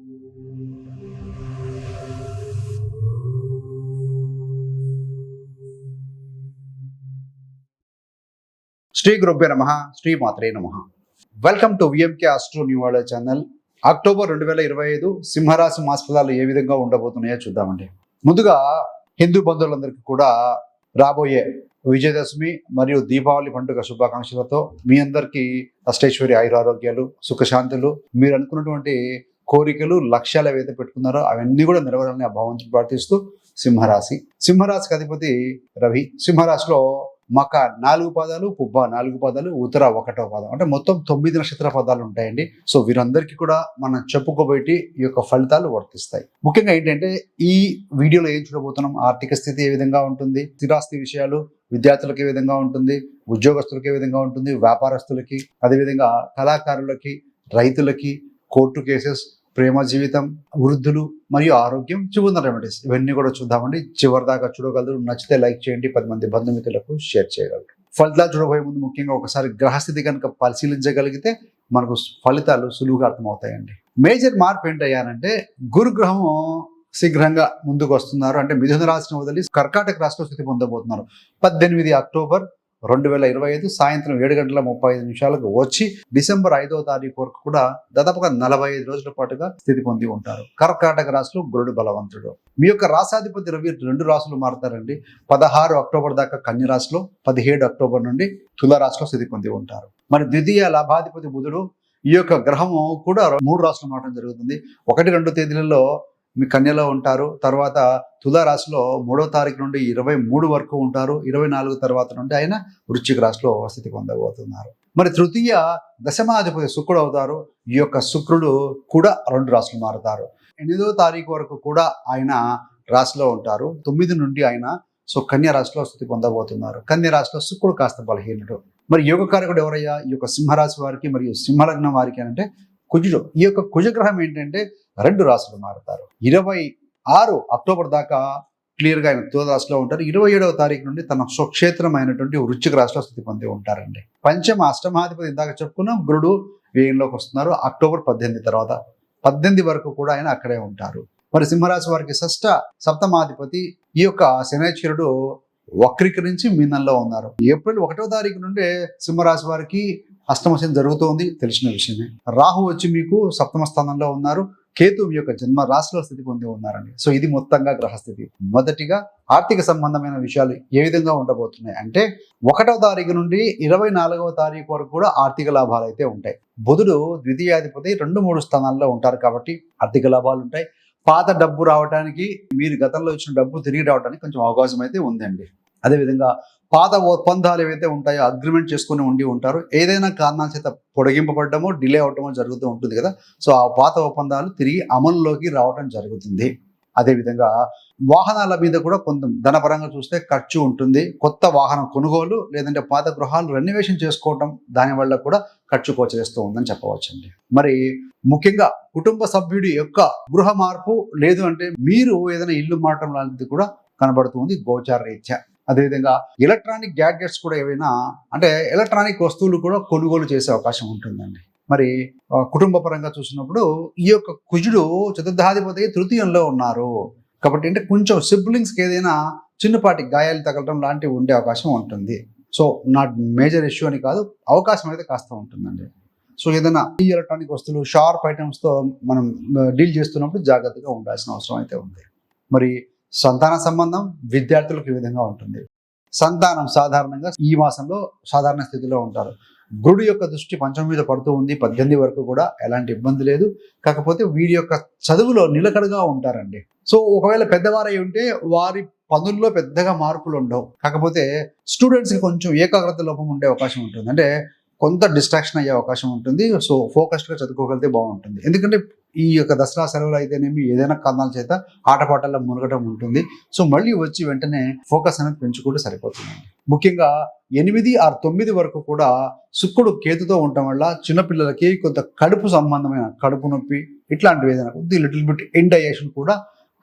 శ్రీ గురుభ్య నమ శ్రీ మాత్రే నమ. Welcome to VMK astro new world channel October రెండు వేల ఇరవై ఐదు సింహరాశి మాస ఫలాలు ఏ విధంగా ఉండబోతున్నాయో చూద్దామండి. ముందుగా హిందూ బంధువులందరికీ కూడా రాబోయే విజయదశమి మరియు దీపావళి పండుగ శుభాకాంక్షలతో మీ అందరికీ అష్టైశ్వర్య ఆయురారోగ్యాలు సుఖశాంతులు. మీరు అనుకున్నటువంటి కోరికలు లక్ష్యాలు ఏవైతే పెట్టుకున్నారో అవన్నీ కూడా నెరవేరాలని ఆ భగవంతుని ప్రార్థిస్తూ సింహరాశి. సింహరాశికి అధిపతి రవి. సింహరాశిలో మక నాలుగు పదాలు పుబ్బ నాలుగు పదాలు ఉత్తర ఒకటో పదం. అంటే మొత్తం తొమ్మిది నక్షత్ర పదాలు ఉంటాయండి. సో వీరందరికీ కూడా మనం చెప్పుకోబెట్టి ఈ యొక్క ఫలితాలు వర్తిస్తాయి. ముఖ్యంగా ఏంటంటే ఈ వీడియోలో ఏం చూడబోతున్నాం? ఆర్థిక స్థితి ఏ విధంగా ఉంటుంది? స్థిరాస్తి విషయాలు విద్యార్థులకు ఏ విధంగా ఉంటుంది? ఉద్యోగస్తులకు ఏ విధంగా ఉంటుంది? వ్యాపారస్తులకి అదేవిధంగా కళాకారులకి రైతులకి కోర్టు కేసెస్ ప్రేమ జీవితం వృద్ధులు మరియు ఆరోగ్యం చివరి రెమెడీస్ ఇవన్నీ కూడా చూద్దామండి. చివరి దాకా చూడగలరు. నచ్చితే లైక్ చేయండి. పది మంది బంధుమిత్రులకు షేర్ చేయగలరు. ఫలితాలు చూడబోయే ముందు ముఖ్యంగా ఒకసారి గ్రహస్థితి కనుక పరిశీలించగలిగితే మనకు ఫలితాలు సులువుగా అర్థమవుతాయండి. మేజర్ మార్పు ఏంటయ్యానంటే గురుగ్రహము శీఘ్రంగా ముందుకు వస్తున్నారు. అంటే మిథున రాశిని వదిలి కర్కాటక రాశిలో స్థితి పొందబోతున్నారు. పద్దెనిమిది అక్టోబర్ రెండు వేల ఇరవై ఐదు సాయంత్రం ఏడు గంటల ముప్పై ఐదు నిమిషాలకు వచ్చి డిసెంబర్ ఐదవ తారీఖు వరకు కూడా దాదాపుగా నలభై ఐదు రోజుల పాటుగా స్థితి పొంది ఉంటారు. కర్కాటక రాశిలో గురుడు బలవంతుడు. మీ యొక్క రాసాధిపతి రవి రెండు రాశులు మారుతారండి. పదహారు అక్టోబర్ దాకా కన్య రాశిలో పదిహేడు అక్టోబర్ నుండి తుల రాశిలో స్థితి పొంది ఉంటారు. మరి ద్వితీయ లాభాధిపతి బుధుడు ఈ యొక్క గ్రహము కూడా మూడు రాష్ట్రాలు మారడం జరుగుతుంది. ఒకటి రెండు తేదీలలో మీ కన్యలో ఉంటారు. తర్వాత తులారాశిలో మూడవ తారీఖు నుండి ఇరవై మూడు వరకు ఉంటారు. ఇరవై నాలుగు తర్వాత నుండి ఆయన వృశ్చిక రాశిలో స్థితి పొందబోతున్నారు. మరి తృతీయ దశమాధిపతి శుక్రుడు అవుతారు. ఈ యొక్క శుక్రుడు కూడా రెండు రాశులు మారుతారు. ఎనిమిదో తారీఖు వరకు కూడా ఆయన రాశిలో ఉంటారు. తొమ్మిది నుండి ఆయన సో కన్య రాశిలో స్థితి పొందబోతున్నారు. కన్య రాశిలో శుక్రుడు కాస్త బలహీనుడు. మరి యోగకారకుడు ఎవరయ్యా? ఈ యొక్క సింహరాశి వారికి మరియు సింహలగ్నం వారికి అంటే కుజుడు. ఈ యొక్క కుజగ్రహం ఏంటంటే రెండు రాశులు మారుతారు. ఇరవై ఆరు అక్టోబర్ దాకా క్లియర్గా ఆయన తుల ఉంటారు. ఇరవై ఏడవ తారీఖు నుండి తన స్వక్షేత్రం అయినటువంటి రాష్ట్రంలో రాశిలో స్థితి పొంది ఉంటారండి. పంచమ అష్టమాధిపతి ఇందాక చెప్పుకున్నాం. గురుడు వేయంలోకి వస్తున్నారు. అక్టోబర్ పద్దెనిమిది తర్వాత పద్దెనిమిది వరకు కూడా ఆయన అక్కడే ఉంటారు. మరి సింహరాశి వారికి షష్ట సప్తమాధిపతి ఈ యొక్క శనేశ్వరుడు వక్రీకరించి మీనంలో ఉన్నారు. ఏప్రిల్ ఒకటో తారీఖు నుండే సింహరాశి వారికి అష్టమశం జరుగుతోంది. తెలిసిన విషయమే. రాహు వచ్చి మీకు సప్తమ స్థానంలో ఉన్నారు. కేతువు యొక్క జన్మ రాశిలో స్థితి పొంది ఉన్నారండి. సో ఇది మొత్తంగా గ్రహస్థితి. మొదటిగా ఆర్థిక సంబంధమైన విషయాలు ఏ విధంగా ఉండబోతున్నాయి అంటే ఒకటవ తారీఖు నుండి ఇరవై నాలుగవ తారీఖు వరకు కూడా ఆర్థిక లాభాలు అయితే ఉంటాయి. బుధుడు ద్వితీయాధిపతి రెండు మూడు స్థానాల్లో ఉంటారు కాబట్టి ఆర్థిక లాభాలు ఉంటాయి. పాత డబ్బు రావడానికి మీరు గతంలో ఇచ్చిన డబ్బు తిరిగి రావడానికి కొంచెం అవకాశం అయితే ఉందండి. అదేవిధంగా పాత ఒప్పందాలు ఏవైతే ఉంటాయో అగ్రిమెంట్ చేసుకుని ఉండి ఉంటారు ఏదైనా కారణాల చేత పొడిగింపబడటమో డిలే అవటమో జరుగుతూ ఉంటుంది కదా. సో ఆ పాత ఒప్పందాలు తిరిగి అమలులోకి రావటం జరుగుతుంది. అదేవిధంగా వాహనాల మీద కూడా కొంత ధనపరంగా చూస్తే ఖర్చు ఉంటుంది. కొత్త వాహనం కొనుగోలు లేదంటే పాత గృహాలు రెన్యువేషన్ చేసుకోవటం దానివల్ల కూడా ఖర్చు కోచేస్తూ ఉందని చెప్పవచ్చండి. మరి ముఖ్యంగా కుటుంబ సభ్యుడి యొక్క గృహ మార్పు లేదు అంటే మీరు ఏదైనా ఇల్లు మారటం లాంటిది కూడా కనబడుతుంది గోచార రీత్యా. అదేవిధంగా ఎలక్ట్రానిక్ గ్యాడ్జెట్స్ కూడా ఏవైనా అంటే ఎలక్ట్రానిక్ వస్తువులు కూడా కొనుగోలు చేసే అవకాశం ఉంటుందండి. మరి కుటుంబ పరంగా చూసినప్పుడు ఈ యొక్క కుజుడు చతుర్థాధిపతి తృతీయంలో ఉన్నారు. కాబట్టి అంటే కొంచెం సిబ్లింగ్స్కి ఏదైనా చిన్నపాటి గాయాలు తగలటం లాంటివి ఉండే అవకాశం ఉంటుంది. సో నాట్ మేజర్ ఇష్యూ అని కాదు అవకాశం అయితే కాస్త ఉంటుందండి. సో ఏదైనా ఈ ఎలక్ట్రానిక్ వస్తువులు షార్ప్ ఐటమ్స్తో మనం డీల్ చేస్తున్నప్పుడు జాగ్రత్తగా ఉండాల్సిన అవసరం అయితే ఉంది. మరి సంతాన సంబంధం విద్యార్థులకు ఈ విధంగా ఉంటుంది. సంతానం సాధారణంగా ఈ మాసంలో సాధారణ స్థితిలో ఉంటారు. గురుడు యొక్క దృష్టి పంచం మీద పడుతూ ఉంది. పద్దెనిమిది వరకు కూడా ఎలాంటి ఇబ్బంది లేదు. కాకపోతే వీరి యొక్క చదువులో నిలకడగా ఉంటారండి. సో ఒకవేళ పెద్దవారై ఉంటే వారి పనుల్లో పెద్దగా మార్పులు ఉండవు. కాకపోతే స్టూడెంట్స్కి కొంచెం ఏకాగ్రత లోపం ఉండే అవకాశం ఉంటుంది. అంటే కొంత డిస్ట్రాక్షన్ అయ్యే అవకాశం ఉంటుంది. సో ఫోకస్డ్గా చదువుకోగలిగితే బాగుంటుంది. ఎందుకంటే ఈ యొక్క దసరా సెలవులు అయితేనేమి ఏదైనా కారణాల చేత ఆటపాటల్లో మునగడం ఉంటుంది. సో మళ్ళీ వచ్చి వెంటనే ఫోకస్ అనేది పెంచుకుంటే సరిపోతుంది. ముఖ్యంగా ఎనిమిది ఆరు తొమ్మిది వరకు కూడా శుక్రుడు కేతుతో ఉండటం వల్ల చిన్నపిల్లలకి కొంత కడుపు సంబంధమైన కడుపు నొప్పి ఇట్లాంటివి ఏదైనా కొద్ది లిటిల్ బిట్ ఇండైజేషన్ కూడా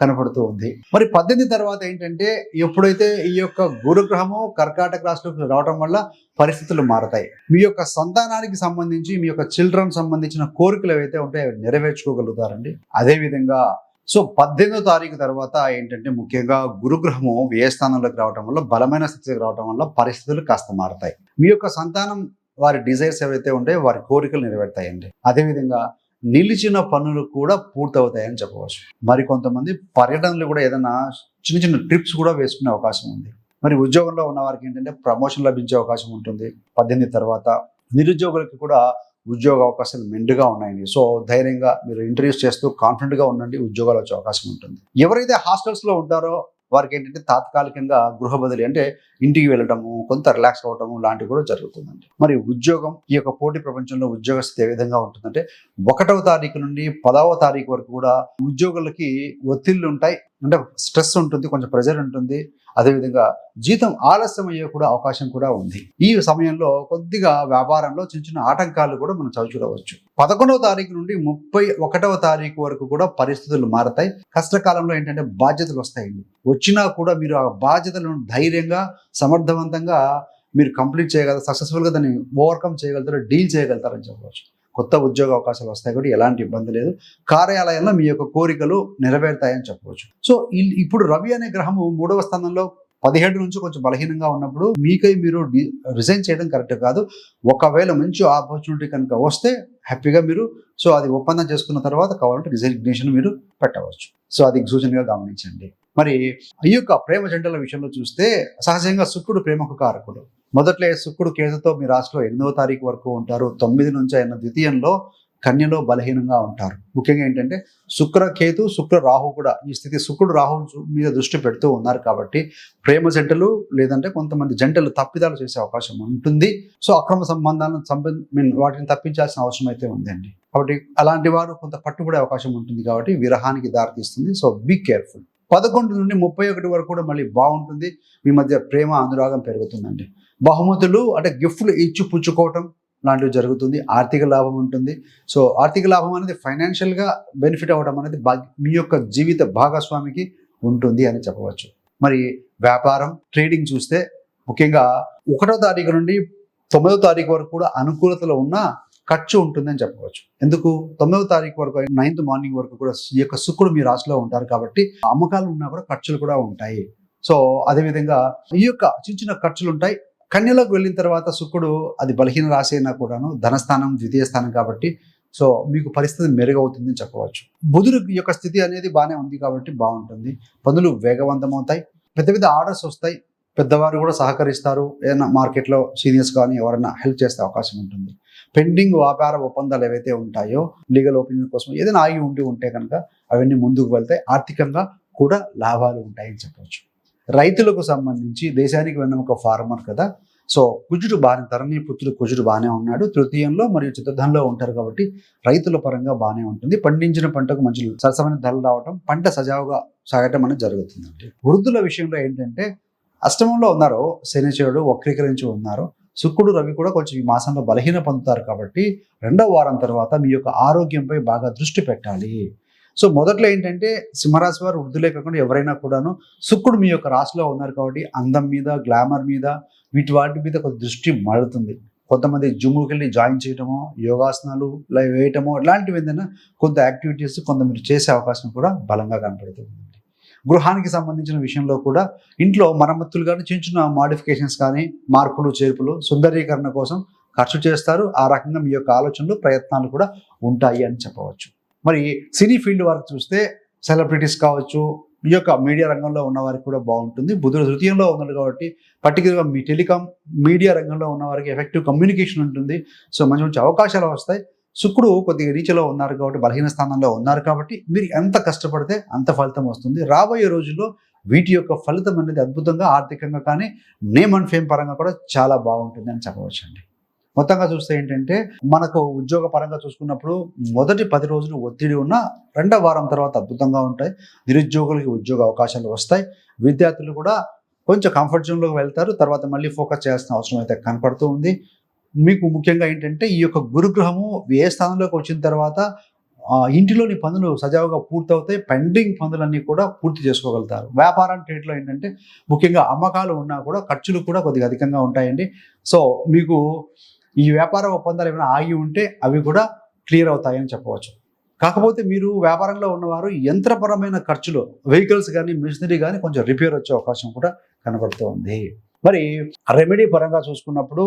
కనపడుతూ ఉంది. మరి పద్దెనిమిది తర్వాత ఏంటంటే ఎప్పుడైతే ఈ యొక్క గురుగ్రహము కర్కాటక రాశిలోకి రావడం వల్ల పరిస్థితులు మారతాయి. మీ యొక్క సంతానానికి సంబంధించి మీ యొక్క చిల్డ్రన్ సంబంధించిన కోరికలు ఏవైతే ఉంటాయో అవి నెరవేర్చుకోగలుగుతారండి. అదేవిధంగా సో పద్దెనిమిదో తారీఖు తర్వాత ఏంటంటే ముఖ్యంగా గురుగ్రహము వ్యయ స్థానంలోకి రావడం వల్ల బలమైన స్థితికి రావడం వల్ల పరిస్థితులు కాస్త మారతాయి. మీ యొక్క సంతానం వారి డిజైర్స్ ఏవైతే ఉంటాయో వారి కోరికలు నెరవేర్తాయండి. అదేవిధంగా నిలిచిన పనులు కూడా పూర్తవుతాయని చెప్పవచ్చు. మరి కొంతమంది పర్యటనలు కూడా ఏదైనా చిన్న చిన్న ట్రిప్స్ కూడా వేసుకునే అవకాశం ఉంది. మరి ఉద్యోగంలో ఉన్న వారికి ఏంటంటే ప్రమోషన్ లభించే అవకాశం ఉంటుంది. పద్దెనిమిది తర్వాత నిరుద్యోగులకి కూడా ఉద్యోగ అవకాశాలు మెండుగా ఉన్నాయండి. సో ధైర్యంగా మీరు ఇంటర్వ్యూస్ చేస్తూ కాన్ఫిడెంట్గా ఉండండి ఉద్యోగాలు వచ్చే అవకాశం ఉంటుంది. ఎవరైతే హాస్టల్స్లో ఉంటారో వారికి ఏంటంటే తాత్కాలికంగా గృహ బదిలీ అంటే ఇంటికి వెళ్ళటము కొంత రిలాక్స్ అవ్వటము లాంటివి కూడా జరుగుతుందండి. మరి ఉద్యోగం ఈ యొక్క పోటీ ప్రపంచంలో ఉద్యోగ స్థితి ఏ విధంగా ఉంటుందంటే ఒకటవ తారీఖు నుండి పదవ తారీఖు వరకు కూడా ఉద్యోగులకి ఒత్తిళ్ళు ఉంటాయి అంటే స్ట్రెస్ ఉంటుంది కొంచెం ప్రెజర్ ఉంటుంది. అదేవిధంగా జీతం ఆలస్యం అయ్యే కూడా అవకాశం కూడా ఉంది. ఈ సమయంలో కొద్దిగా వ్యాపారంలో చిన్న చిన్న ఆటంకాలు కూడా మనం చవి చూడవచ్చు పదకొండవ తారీఖు నుండి ముప్పై ఒకటవ తారీఖు వరకు కూడా పరిస్థితులు మారతాయి. కష్టకాలంలో ఏంటంటే బాధ్యతలు వస్తాయండి వచ్చినా కూడా మీరు ఆ బాధ్యతలను ధైర్యంగా సమర్థవంతంగా మీరు కంప్లీట్ చేయగలరు సక్సెస్ఫుల్గా దాన్ని ఓవర్కమ్ చేయగలుగుతారు డీల్ చేయగలుగుతారని చెప్పవచ్చు. కొత్త ఉద్యోగ అవకాశాలు వస్తాయి కూడా ఎలాంటి ఇబ్బంది లేదు. కార్యాలయంలో మీ యొక్క కోరికలు నెరవేరుతాయని చెప్పవచ్చు. సో ఇల్- ఇప్పుడు రవి అనే గ్రహము మూడవ స్థానంలో పదిహేడు నుంచి కొంచెం బలహీనంగా ఉన్నప్పుడు మీకై మీరు రిజైన్ చేయడం కరెక్ట్ కాదు. ఒకవేళ మంచి ఆపర్చునిటీ కనుక వస్తే హ్యాపీగా మీరు సో అది ఒప్పందం చేసుకున్న తర్వాత కావాలంటే రిజైగ్నేషన్ మీరు పెట్టవచ్చు. సో అది సూచనగా గమనించండి. మరి ఈ యొక్క ప్రేమ జంటల విషయంలో చూస్తే సహజంగా శుక్రుడు ప్రేమకు కారకుడు. మొదట్లో శుక్రుడు కేతుతో మీ రాశిలో ఎనిమిదవ తారీఖు వరకు ఉంటారు. తొమ్మిది నుంచి ఆయన ద్వితీయంలో కన్యలో బలహీనంగా ఉంటారు. ముఖ్యంగా ఏంటంటే శుక్ర కేతు శుక్ర రాహు కూడా ఈ స్థితి శుక్రుడు రాహు మీద దృష్టి పెడుతూ ఉన్నారు కాబట్టి ప్రేమ జంటలు లేదంటే కొంతమంది జంటలు తప్పిదాలు చేసే అవకాశం ఉంటుంది. సో అక్రమ సంబంధాలను సంబంధ మీన్ వాటిని తప్పించాల్సిన అవసరం అయితే ఉందండి. కాబట్టి అలాంటి వారు కొంత పట్టుబడే అవకాశం ఉంటుంది కాబట్టి విరహానికి దారితీస్తుంది. సో బీ కేర్ఫుల్ పదకొండు నుండి ముప్పై ఒకటి వరకు కూడా మళ్ళీ బాగుంటుంది. మీ మధ్య ప్రేమ అనురాగం పెరుగుతుందండి. బహుమతులు అంటే గిఫ్ట్లు ఇచ్చి పుచ్చుకోవటం లాంటివి జరుగుతుంది. ఆర్థిక లాభం ఉంటుంది. సో ఆర్థిక లాభం అనేది ఫైనాన్షియల్గా బెనిఫిట్ అవ్వడం అనేది మీ యొక్క జీవిత భాగస్వామికి ఉంటుంది అని చెప్పవచ్చు. మరి వ్యాపారం ట్రేడింగ్ చూస్తే ముఖ్యంగా ఒకటో తారీఖు నుండి తొమ్మిదో తారీఖు వరకు కూడా అనుకూలతలో ఉన్న ఖర్చు ఉంటుందని చెప్పవచ్చు. ఎందుకు? తొమ్మిదవ తారీఖు వరకు నైన్త్ మార్నింగ్ వరకు కూడా ఈ యొక్క శుక్రుడు మీ రాశిలో ఉంటారు కాబట్టి అమ్మకాలు ఉన్నా కూడా ఖర్చులు కూడా ఉంటాయి. సో అదేవిధంగా ఈ యొక్క చిన్న చిన్న ఖర్చులు ఉంటాయి. కన్యలోకి వెళ్ళిన తర్వాత శుక్రుడు అది బలహీన రాశి అయినా కూడాను ధనస్థానం ద్వితీయ స్థానం కాబట్టి సో మీకు పరిస్థితి మెరుగవుతుందని చెప్పవచ్చు. బుధుడు యొక్క స్థితి అనేది బాగానే ఉంది కాబట్టి బాగుంటుంది. పనులు వేగవంతమవుతాయి. పెద్ద పెద్ద ఆర్డర్స్ వస్తాయి. పెద్దవారు కూడా సహకరిస్తారు. ఏదైనా మార్కెట్లో సీనియర్స్ కానీ ఎవరైనా హెల్ప్ చేసే అవకాశం ఉంటుంది. పెండింగ్ వ్యాపార ఒప్పందాలు ఏవైతే ఉంటాయో లీగల్ ఒపీనియన్ కోసం ఏదైనా ఆగి ఉండి ఉంటే కనుక అవన్నీ ముందుకు వెళ్తాయి ఆర్థికంగా కూడా లాభాలు ఉంటాయని చెప్పవచ్చు రైతులకు సంబంధించి దేశానికి వెన్నెముక ఫార్మర్ కదా. సో కుజుడు బాగానే తరణి పుత్రుడు కుజుడు బాగానే ఉన్నాడు. తృతీయంలో మరియు చతుర్థంలో ఉంటారు కాబట్టి రైతుల పరంగా బాగానే ఉంటుంది. పండించిన పంటకు మంచి సరసమైన ధరలు రావటం పంట సజావుగా సాగటం అనేది జరుగుతుందండి. వృద్ధుల విషయంలో ఏంటంటే అష్టమంలో ఉన్నారు. శనిచరుడు వక్రీకరించి ఉన్నారు. శుక్రుడు రవి కూడా కొంచెం ఈ మాసంలో బలహీన పొందుతారు కాబట్టి రెండవ వారం తర్వాత మీ యొక్క ఆరోగ్యంపై బాగా దృష్టి పెట్టాలి. సో మొదట్లో ఏంటంటే సింహరాశి వారు వృద్ధులే కాకుండా ఎవరైనా కూడాను శుక్రుడు మీ యొక్క రాశిలో ఉన్నారు కాబట్టి అందం మీద గ్లామర్ మీద వీటి వాటి మీద కొంత దృష్టి మడుతుంది కొంతమంది జిమ్కి వెళ్ళి జాయిన్ చేయటమో యోగాసనాలు ఇలా వేయటమో ఇలాంటివి ఏదైనా కొంత యాక్టివిటీస్ కొంత మీరు చేసే అవకాశం కూడా బలంగా కనపడుతుంది. గృహానికి సంబంధించిన విషయంలో కూడా ఇంట్లో మరమ్మతులు కానీ చిన్న చిన్న మాడిఫికేషన్స్ కానీ మార్పులు చేర్పులు సుందరీకరణ కోసం ఖర్చు చేస్తారు. ఆ రకంగా మీ యొక్క ఆలోచనలు ప్రయత్నాలు కూడా ఉంటాయి అని చెప్పవచ్చు. మరి సినీ ఫీల్డ్ వారికి చూస్తే సెలబ్రిటీస్ కావచ్చు ఈ యొక్క మీడియా రంగంలో ఉన్న వారికి కూడా బాగుంటుంది. బుధుడు తృతీయంలో ఉన్నాడు కాబట్టి పర్టికులర్గా మీ టెలికాం మీడియా రంగంలో ఉన్న వారికి ఎఫెక్టివ్ కమ్యూనికేషన్ ఉంటుంది. సో మంచి మంచి అవకాశాలు వస్తాయి. శుక్రుడు కొద్దిగా రీచలో ఉన్నారు కాబట్టి బలహీన స్థానంలో ఉన్నారు కాబట్టి మీరు ఎంత కష్టపడితే అంత ఫలితం వస్తుంది. రాబోయే రోజుల్లో వీటి యొక్క ఫలితం అనేది అద్భుతంగా ఆర్థికంగా కానీ నేమ్ అండ్ ఫేమ్ పరంగా కూడా చాలా బాగుంటుంది అని చెప్పవచ్చు అండి మొత్తంగా చూస్తే ఏంటంటే మనకు ఉద్యోగ పరంగా చూసుకున్నప్పుడు మొదటి పది రోజులు ఒత్తిడి ఉన్న రెండవ వారం తర్వాత అద్భుతంగా ఉంటాయి. నిరుద్యోగులకి ఉద్యోగ అవకాశాలు వస్తాయి. విద్యార్థులు కూడా కొంచెం కంఫర్ట్ జోన్లోకి వెళ్తారు. తర్వాత మళ్ళీ ఫోకస్ చేయాల్సిన అవసరం అయితే కనపడుతూ ఉంది. మీకు ముఖ్యంగా ఏంటంటే ఈ యొక్క గురుగ్రహము ఏ స్థానంలోకి వచ్చిన తర్వాత ఇంటిలోని పనులు సజావుగా పూర్తవుతాయి. పెండింగ్ పనులన్నీ కూడా పూర్తి చేసుకోగలుగుతారు. వ్యాపారం ట్రేడ్లో ఏంటంటే ముఖ్యంగా అమ్మకాలు ఉన్నా కూడా ఖర్చులు కూడా కొద్దిగా అధికంగా ఉంటాయండి. సో మీకు ఈ వ్యాపార ఒప్పందాలు ఏమైనా ఆగి ఉంటే అవి కూడా క్లియర్ అవుతాయని చెప్పవచ్చు. కాకపోతే మీరు వ్యాపారంలో ఉన్నవారు యంత్రపరమైన ఖర్చులు వెహికల్స్ కానీ మిషనరీ కానీ కొంచెం రిపేర్ వచ్చే అవకాశం కూడా కనబడుతోంది. మరి రెమెడీ పరంగా చూసుకున్నప్పుడు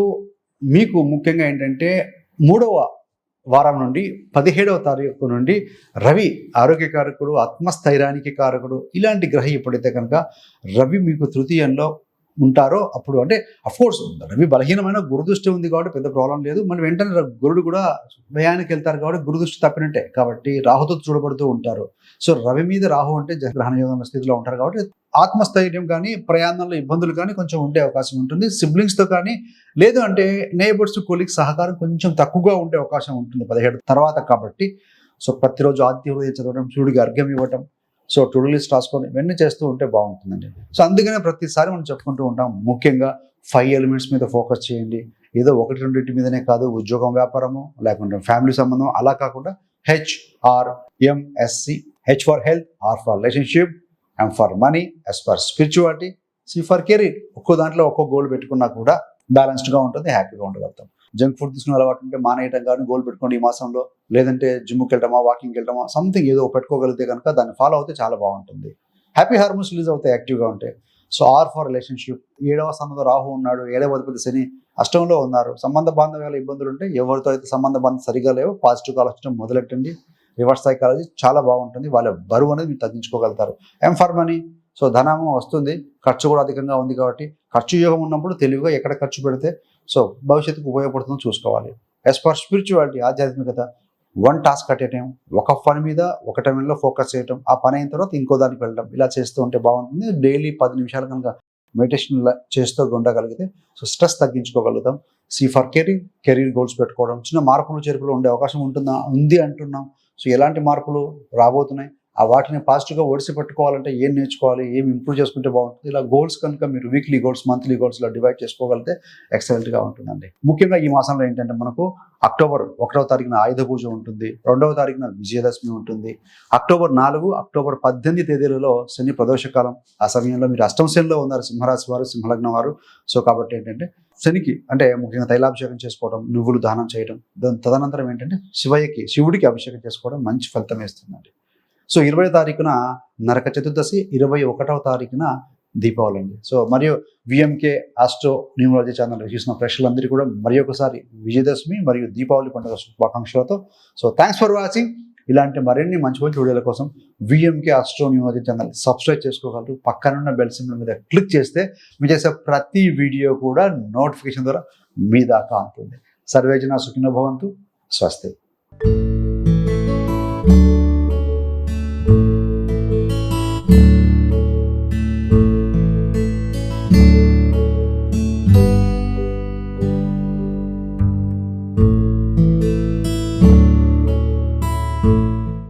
మీకు ముఖ్యంగా ఏంటంటే మూడవ వారం నుండి పదిహేడవ తారీఖు నుండి రవి ఆరోగ్యకారకుడు ఆత్మస్థైర్యానికి కారకుడు ఇలాంటి గ్రహ ఎప్పుడైతే కనుక రవి మీకు తృతీయంలో ఉంటారో అప్పుడు అంటే అఫ్కోర్స్ రవి బలహీనమైన గురుదృష్టి ఉంది కాబట్టి పెద్ద ప్రాబ్లం లేదు. మళ్ళీ వెంటనే గురుడు కూడా వ్యయానికి వెళ్తారు కాబట్టి గురుదృష్టి తప్పినట్టే. కాబట్టి రాహుతో చూడబడుతూ ఉంటారు. సో రవి మీద రాహు అంటే గ్రహణ యోగం స్థితిలో ఉంటారు కాబట్టి ఆత్మస్థైర్యం కానీ ప్రయాణంలో ఇబ్బందులు కానీ కొంచెం ఉండే అవకాశం ఉంటుంది. సిబ్లింగ్స్తో కానీ లేదు అంటే నేబర్స్ కొలిక్ సహకారం కొంచెం తక్కువగా ఉండే అవకాశం ఉంటుంది పదిహేడు తర్వాత కాబట్టి. సో ప్రతిరోజు ఆదిత్య హృదయం చదవడం సూర్యుడికి అర్ఘ్యం ఇవ్వటం సో టు లిస్ట్ రాసుకొని ఇవన్నీ చేస్తూ ఉంటే బాగుంటుందండి. సో అందుకనే ప్రతిసారి మనం చెప్పుకుంటూ ఉంటాం ముఖ్యంగా ఫైవ్ ఎలిమెంట్స్ మీద ఫోకస్ చేయండి. ఏదో ఒకటి రెండింటి మీదనే కాదు ఉద్యోగం వ్యాపారము లేకుంటే ఫ్యామిలీ సంబంధం అలా కాకుండా H R MSC H for health R for relationship M for money S for spirituality C for career ఒక్కో దాంట్లో ఒక్కో గోల్ పెట్టుకున్నా కూడా బ్యాలెన్స్డ్గా ఉంటుంది హ్యాపీగా ఉండగలుగుతాం జంక్ ఫుడ్ తీసుకునే అలవాటు ఉంటే మానేయటం కానీ గోల్ పెట్టుకోండి ఈ మాసంలో. లేదంటే జిమ్కి వెళ్ళటమా వాకింగ్కి వెళ్ళటమా సంథింగ్ ఏదో పెట్టుకోగలిగితే కనుక దాన్ని ఫాలో అవుతే చాలా బాగుంటుంది. హ్యాపీ హార్మోన్స్ రిలీజ్ అవుతాయి యాక్టివ్గా ఉంటాయి సో ఆర్ ఫర్ రిలేషన్షిప్ ఏడవ స్థానంలో రాహు ఉన్నాడు ఏడవ అధిపతి శని అష్టంలో ఉన్నారు. సంబంధ బాంధవ్యాల ఇబ్బందులు ఉంటే ఎవరితో అయితే సంబంధ బాంధం సరిగా లేవో పాజిటివ్ ఆలోచన మొదలెట్టండి. రివర్స్ సైకాలజీ చాలా బాగుంటుంది. వాళ్ళ బరువు అనేది మీరు తగ్గించుకోగలుగుతారు. ఎం ఫర్ మనీ సో ధనము వస్తుంది. ఖర్చు కూడా అధికంగా ఉంది కాబట్టి ఖర్చు యోగం ఉన్నప్పుడు తెలివిగా ఎక్కడ ఖర్చు పెడితే సో భవిష్యత్తుకు ఉపయోగపడుతుందో చూసుకోవాలి. యాజ్ ఫర్ స్పిరిచువాలిటీ ఆధ్యాత్మికత one task at a time ఒక పని మీద ఒక టైంలో ఫోకస్ చేయటం ఆ పని అయిన తర్వాత ఇంకో దానికి వెళ్ళడం ఇలా చేస్తూ ఉంటే బాగుంటుంది. డైలీ పది నిమిషాలు కనుక మెడిటేషన్ చేస్తూ ఉండగలిగితే so stress తగ్గించుకోగలుగుతాం. C for career career goals పెట్టుకోవడం చిన్న మార్పులు చేర్పులు ఉండే అవకాశం ఉంటుందా? ఉంది అంటున్నాం. సో ఎలాంటి మార్పులు రాబోతున్నాయి? ఆ వాటిని పాజిటివ్గా ఒడిసి పెట్టుకోవాలంటే ఏం నేర్చుకోవాలి ఏం ఇంప్రూవ్ చేసుకుంటే బాగుంటుంది? ఇలా గోల్స్ కనుక మీరు వీక్లీ గోల్స్ మంత్లీ గోల్స్ ఇలా డివైడ్ చేసుకోగలిగితే ఎక్సలెంట్గా ఉంటుందండి. ముఖ్యంగా ఈ మాసంలో ఏంటంటే మనకు అక్టోబర్ ఒకటవ తారీఖున ఆయుధ పూజ ఉంటుంది రెండవ తారీఖున విజయదశమి ఉంటుంది అక్టోబర్ నాలుగు అక్టోబర్ పద్దెనిమిది తేదీలలో శని ప్రదోషకాలం. ఆ సమయంలో మీరు అష్టమ ఉన్నారు సింహరాశి వారు సింహలగ్నం వారు. సో కాబట్టి ఏంటంటే శనికి అంటే ముఖ్యంగా తైలాభిషేకం చేసుకోవడం నువ్వులు దానం చేయడం దాని తదనంతరం ఏంటంటే శివయ్యకి శివుడికి అభిషేకం చేసుకోవడం మంచి ఫలితం వేస్తుందండి. సో ఇరవై తారీఖున నరక చతుర్దశి ఇరవై ఒకటవ తారీఖున దీపావళి అండి. సో మరియు విఎంకే ఆస్ట్రో న్యూమరాలజీ ఛానల్ చూసిన ప్రేక్షకులందరికీ కూడా మరి ఒకసారి విజయదశమి మరియు దీపావళి పండుగ శుభాకాంక్షలతో. సో థ్యాంక్స్ ఫర్ వాచింగ్ ఇలాంటి మరిన్ని మంచి మంచి వీడియోల కోసం VMK astro numerology channel subscribe చేసుకోగలరు. పక్కనున్న బెల్ సింబల్ మీద క్లిక్ చేస్తే మీరు చేసే ప్రతి వీడియో కూడా నోటిఫికేషన్ ద్వారా మీ దాకా అందుతుంది సర్వేజన సుఖినో భవంతు. స్వస్తి.